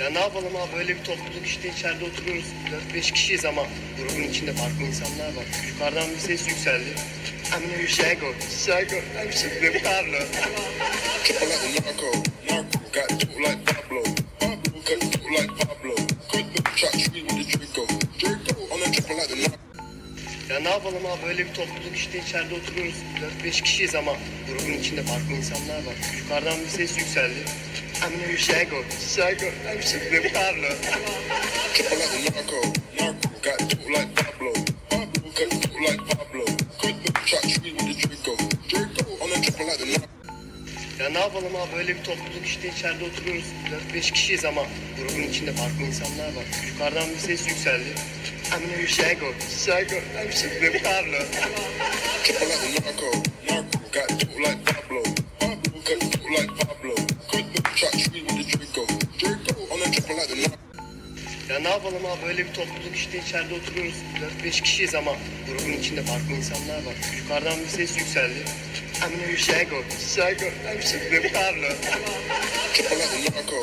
Ya ne yapalım abi böyle bir topluluk işte içeride oturuyoruz. 4-5 kişiyiz ama grubun içinde farklı insanlar var. Yukarıdan bir ses yükseldi. I'm name Shago. Shago. I'm Shago got like Pablo, Pablo got dope like Pablo. Good little shot, sweet with the Draco, Draco on the triple like the narco. Ya ne yapalım abi böyle bir topluluk işte içeride oturuyoruz. 4-5 kişiyiz ama grubun içinde farklı insanlar var. Yukarıdan bir ses yükseldi. I'm name Shago. Shago. I'm Shago Carlo. Triple like the narco, narco got dope like Pablo, Pablo got dope like Pablo. Good little shot, sweet with the Draco, Draco on the triple like the narco. Ya ne yapalım abi böyle bir topluluk işte içeride oturuyoruz. 4-5 kişiyiz ama grubun içinde farklı insanlar var. Yukarıdan bir ses yükseldi. I'm name Shago. Shago. I'm Shago Carlo. Triple like the narco, Ya ne yapalım abi böyle bir topluluk işte içeride oturuyoruz. 4-5 kişiyiz ama grubun içinde farklı insanlar var. Yukarıdan bir ses yükseldi. I'm Shago. Shago. I'm Shago like the narco,